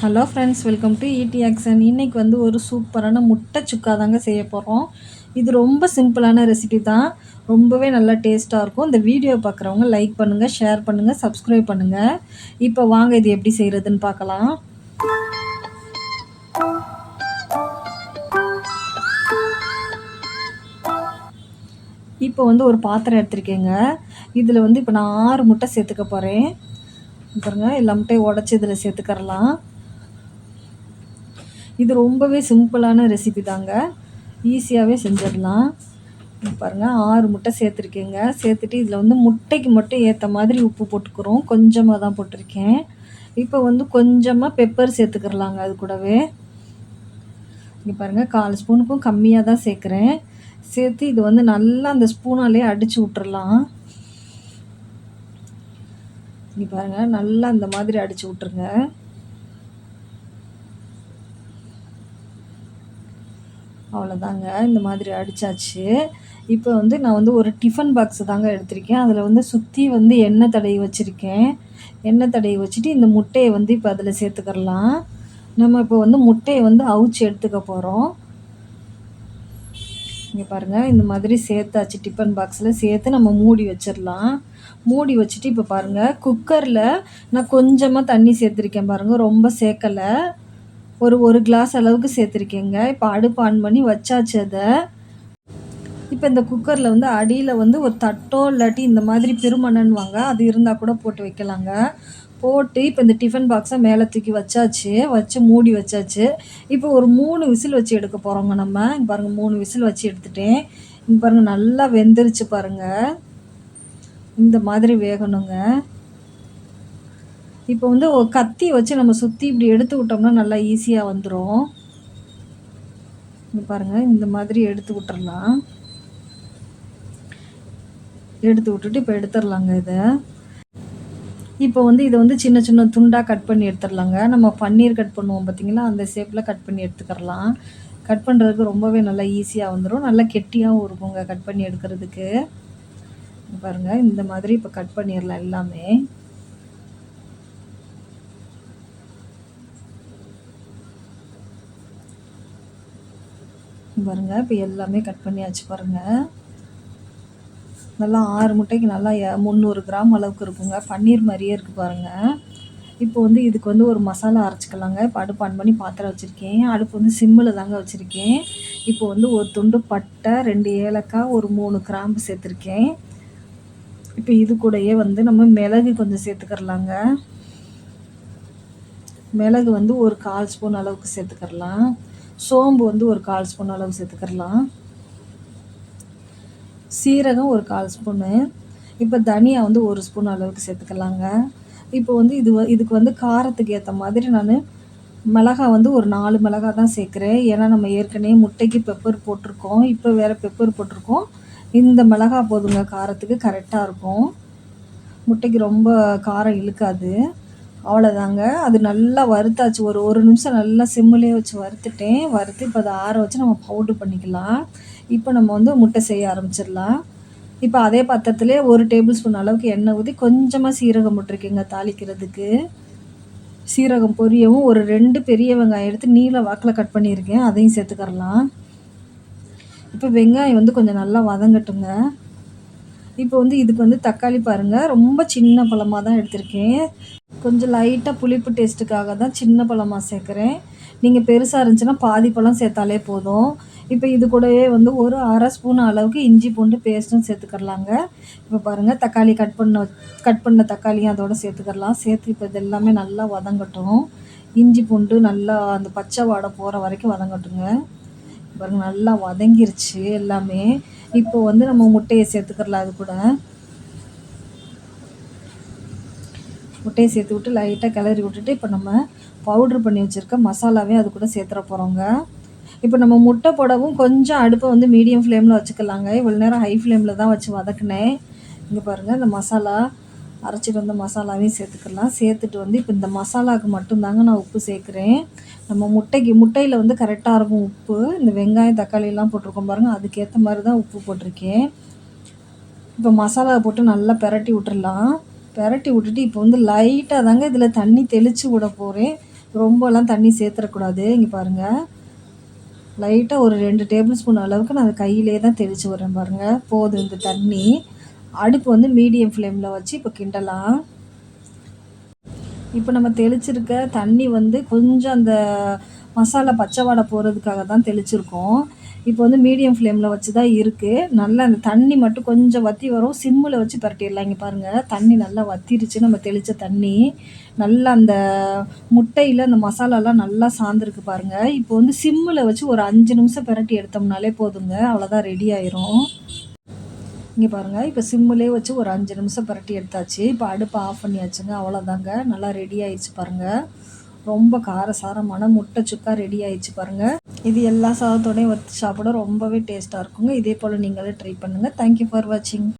Hello friends welcome to ED action இன்றைக்கி வந்து ஒரு சூப்பரான முட்டை சுக்கா தாங்க செய்ய போகிறோம் இது ரொம்ப சிம்பிளான ரெசிபி தான். ரொம்பவே நல்லா டேஸ்ட்டாக இருக்கும். இந்த வீடியோ பார்க்குறவங்க லைக் பண்ணுங்கள் ஷேர் பண்ணுங்கள் சப்ஸ்கிரைப் பண்ணுங்கள் இப்போ வாங்க இது எப்படி செய்கிறதுன்னு பார்க்கலாம். இப்போ வந்து ஒரு பாத்திரம் எடுத்திருக்கேங்க. இதில் வந்து இப்போ நான் ஆறு முட்டை சேர்த்துக்க போகிறேன் பாருங்கள் எல்லா முட்டையும் உடச்சி இதில் சேர்த்துக்கறலாம். இது ரொம்பவே சிம்பிளான ரெசிபி தாங்க. ஈஸியாகவே செஞ்சிடலாம். பாருங்கள் ஆறு முட்டை சேர்த்துருக்கேங்க. சேர்த்துட்டு இதில் வந்து முட்டைக்கு மட்டும் ஏற்ற மாதிரி உப்பு போட்டுக்கிறோம். கொஞ்சமாக தான் போட்டிருக்கேன். இப்போ வந்து கொஞ்சமாக பெப்பர் சேர்த்துக்கிறலாங்க அது கூடவே. இங்கே பாருங்கள் கால் ஸ்பூனுக்கும் கம்மியாக தான் சேர்க்குறேன். சேர்த்து இது வந்து நல்லா அந்த ஸ்பூனாலே அடித்து விட்டுறலாம். இங்கே பாருங்கள் நல்லா அந்த மாதிரி அடித்து விட்ருங்க அவ்வளோதாங்க இந்த மாதிரி அடித்தாச்சு இப்போ வந்து நான் வந்து ஒரு டிஃபன் பாக்ஸ் தாங்க எடுத்திருக்கேன். அதில் வந்து சுற்றி வந்து எண்ணெய் தடவி வச்சுருக்கேன். எண்ணெய் தடவி வச்சுட்டு இந்த முட்டையை வந்து இப்போ அதில் சேர்த்துக்கிறலாம். நம்ம இப்போ வந்து முட்டையை வந்து அவிச்சு எடுத்துக்க போகிறோம் இங்கே பாருங்கள் இந்த மாதிரி சேர்த்தாச்சு டிஃபன் பாக்ஸில் சேர்த்து நம்ம மூடி வச்சிடலாம். மூடி வச்சுட்டு இப்போ பாருங்கள் குக்கரில் நான் கொஞ்சமாக தண்ணி சேர்த்துருக்கேன் பாருங்கள் ரொம்ப சேர்க்கலை. ஒரு ஒரு கிளாஸ் அளவுக்கு சேர்த்துருக்கேங்க. இப்போ அடுப்பு ஆன் பண்ணி வச்சாச்சு அதை. இப்போ இந்த குக்கரில் வந்து அடியில் வந்து ஒரு தட்டோ இல்லாட்டி இந்த மாதிரி வாங்க அது இருந்தால் கூட போட்டு வைக்கலாங்க. போட்டு இப்போ இந்த டிஃபன் பாக்ஸை மேலே தூக்கி வச்சாச்சு. வச்சு மூடி வச்சாச்சு. இப்போ ஒரு மூணு விசில் வச்சு எடுக்க போகிறோங்க நம்ம. இங்கே பாருங்கள் மூணு விசில் வச்சு எடுத்துட்டேன். இங்கே பாருங்கள் நல்லா வெந்துருச்சு பாருங்கள் இந்த மாதிரி வேகணுங்க. இப்போ வந்து கத்தி வச்சு நம்ம சுற்றி இப்படி எடுத்து விட்டோம்னா நல்லா ஈஸியாக வந்துடும் பாருங்கள் இந்த மாதிரி எடுத்து விட்டுறலாம். எடுத்து விட்டுட்டு இப்போ எடுத்துடலாங்க இதை. இப்போ வந்து இதை வந்து சின்ன சின்ன துண்டாக கட் பண்ணி எடுத்துடலாங்க. நம்ம பன்னீர் கட் பண்ணுவோம் பார்த்திங்களா அந்த ஷேப்பில் கட் பண்ணி எடுத்துக்கிறலாம். கட் பண்ணுறதுக்கு ரொம்பவே நல்லா ஈஸியாக வந்துடும் நல்லா கெட்டியாகவும் இருக்குங்க கட் பண்ணி எடுக்கிறதுக்கு. பாருங்கள் இந்த மாதிரி இப்போ கட் பண்ணிடலாம் எல்லாமே. பாருங்கள் இப்போ எல்லாமே கட் பண்ணியாச்சு பாருங்கள் நல்லா ஆறு முட்டைக்கு நல்லா முந்நூறு கிராம் அளவுக்கு இருக்குங்க. பன்னீர் மாதிரியே இருக்குது பாருங்கள் இப்போ வந்து இதுக்கு வந்து ஒரு மசாலா அரைச்சிக்கலாங்க. இப்போ அடுப்பு ஆன் பண்ணி பாத்திரம் வச்சுருக்கேன். அடுப்பு வந்து சிம்மில் தாங்க வச்சுருக்கேன். இப்போ வந்து ஒரு துண்டு பட்டை ரெண்டு ஏலக்காய் ஒரு மூணு கிராம்பு சேர்த்துருக்கேன். இப்போ இது கூடயே வந்து நம்ம மிளகு கொஞ்சம் சேர்த்துக்கிறலாங்க. மிளகு வந்து ஒரு கால் ஸ்பூன் அளவுக்கு சேர்த்துக்கிறலாம். சோம்பு வந்து ஒரு கால் ஸ்பூன் அளவு சேர்த்துக்கிறலாம். சீரகம் ஒரு கால் ஸ்பூனு. இப்போ தனியா வந்து ஒரு ஸ்பூன் அளவுக்கு சேர்த்துக்கலாங்க. இப்போ வந்து இது இதுக்கு வந்து காரத்துக்கு ஏற்ற மாதிரி நான் மிளகா வந்து ஒரு நாலு மிளகா தான் சேர்க்குறேன். ஏன்னா நம்ம ஏற்கனவே முட்டைக்கு பெப்பர் போட்டிருக்கோம். இப்போ வேறு பெப்பர் போட்டிருக்கோம். இந்த மிளகா போதுங்க காரத்துக்கு கரெக்டாக இருக்கும். முட்டைக்கு ரொம்ப காரம் இழுக்காது. அவ்வளோதாங்க அது நல்லா வறுத்தாச்சு. ஒரு ஒரு நிமிஷம் நல்லா சிம்மிலே வச்சு வறுத்துட்டேன். வறுத்து இப்போ அதை ஆற வச்சு நம்ம பவுட்ரு பண்ணிக்கலாம். இப்போ நம்ம வந்து முட்டை செய்ய ஆரம்பிச்சிடலாம். இப்போ அதே பாத்திரத்துலேயே ஒரு டேபிள் ஸ்பூன் அளவுக்கு எண்ணெய் ஊற்றி கொஞ்சமாக சீரகம் போட்டிருக்கேங்க தாளிக்கிறதுக்கு. சீரகம் பொரியவும் ஒரு ரெண்டு பெரிய வெங்காயம் எடுத்து நீல வாக்கில் கட் பண்ணியிருக்கேன். அதையும் சேர்த்துக்கரலாம் இப்போ வெங்காயம் வந்து கொஞ்சம் நல்லா வதங்கட்டுங்க. இப்போ வந்து இதுக்கு வந்து தக்காளி பாருங்கள் ரொம்ப சின்ன பழமாக தான் எடுத்திருக்கேன். கொஞ்சம் லைட்டாக புளிப்பு டேஸ்ட்டுக்காக தான் சின்ன பழமாக சேர்க்குறேன். நீங்கள் பெருசாக இருந்துச்சுன்னா பாதி பழம் சேர்த்தாலே போதும். இப்போ இது கூடவே வந்து ஒரு அரை ஸ்பூன் அளவுக்கு இஞ்சி பூண்டு பேஸ்ட்டும் சேர்த்துக்கரலாங்க இப்போ பாருங்கள் தக்காளி கட் பண்ண கட் பண்ண தக்காளியும் அதோடு சேர்த்துக்கரலாம் சேர்த்து இப்போ இது எல்லாமே நல்லா வதங்கட்டும். இஞ்சி பூண்டு நல்லா அந்த பச்சை வாடை போகிற வரைக்கும் வதங்கட்டுங்க. பாருங்கள் நல்லா வதங்கிருச்சு எல்லாமே. இப்போ வந்து நம்ம முட்டையை சேர்த்துக்கிறலாம் அது கூட. முட்டையை சேர்த்து விட்டு லைட்டாக கிளறி விட்டுட்டு இப்போ நம்ம பவுட்ரு பண்ணி வச்சுருக்க மசாலாவே அது கூட சேர்த்துற போகிறோங்க இப்போ நம்ம முட்டை போடவும் கொஞ்சம் அடுப்பை வந்து மீடியம் ஃப்ளேமில் வச்சுக்கலாங்க. இவ்வளோ நேரம் ஹை ஃப்ளேமில் தான் வச்சு வதக்குனேன். இங்கே பாருங்கள் இந்த மசாலா. அரைச்சிட்டு வந்த மசாலாவையும் சேர்த்துக்கலாம். சேர்த்துட்டு வந்து இப்போ இந்த மசாலாவுக்கு மட்டும்தாங்க நான் உப்பு சேர்க்குறேன். நம்ம முட்டைக்கு முட்டையில் வந்து கரெக்டாக இருக்கும் உப்பு. இந்த வெங்காயம் தக்காளியெல்லாம் போட்டிருக்கோம் பாருங்கள் அதுக்கேற்ற மாதிரி தான் உப்பு போட்டிருக்கேன். இப்போ மசாலாவை போட்டு நல்லா பெரட்டி விட்டுடலாம் பெரட்டி விட்டுட்டு இப்போ வந்து லைட்டாக தாங்க இதில் தண்ணி தெளித்து விட போகிறேன் ரொம்பலாம் தண்ணி சேர்த்துறக்கூடாது. இங்கே பாருங்கள் லைட்டாக ஒரு ரெண்டு டேபிள் ஸ்பூன் அளவுக்கு நான் கையிலே தான் தெளித்து வரேன் பாருங்கள் போதும் இந்த தண்ணி. அடுப்பு வந்து மீடியம் ஃப்ளேமில் வச்சு இப்போ கிண்டலாம். இப்போ நம்ம தெளிச்சிருக்க தண்ணி வந்து கொஞ்சம் அந்த மசாலா பச்சை வாடை போகிறதுக்காக தான் தெளிச்சிருக்கோம். இப்போ வந்து மீடியம் ஃப்ளேமில் வச்சு தான் இருக்குது நல்லா அந்த தண்ணி மட்டும் கொஞ்சம் வற்றி வரும். சிம்மில் வச்சு பரட்டிடலாம் இங்கே பாருங்கள் தண்ணி நல்லா வத்திருச்சு. நம்ம தெளித்த தண்ணி. நல்லா அந்த முட்டையில் அந்த மசாலாலாம் நல்லா சார்ந்துருக்கு பாருங்கள் இப்போ வந்து சிம்மில் வச்சு ஒரு அஞ்சு நிமிஷம் பரட்டி எடுத்தோம்னாலே போதுங்க. அவ்வளோதான் ரெடி ஆயிரும். இங்கே பாருங்கள் இப்போ சிம்மிலே வச்சு ஒரு அஞ்சு நிமிஷம் பரட்டி எடுத்தாச்சு. இப்போ அடுப்பை ஆஃப் பண்ணியாச்சுங்க அவ்வளோதாங்க நல்லா ரெடி ஆயிடுச்சு பாருங்கள் ரொம்ப காரசாரமான முட்டை சுக்கா ரெடி ஆயிடுச்சு பாருங்கள் இது எல்லா சாதத்தோடையும் வச்சு சாப்பிட ரொம்பவே டேஸ்ட்டாக இருக்குங்க. இதே போல் நீங்களே ட்ரை பண்ணுங்கள் தேங்க்யூ ஃபார் வாட்சிங்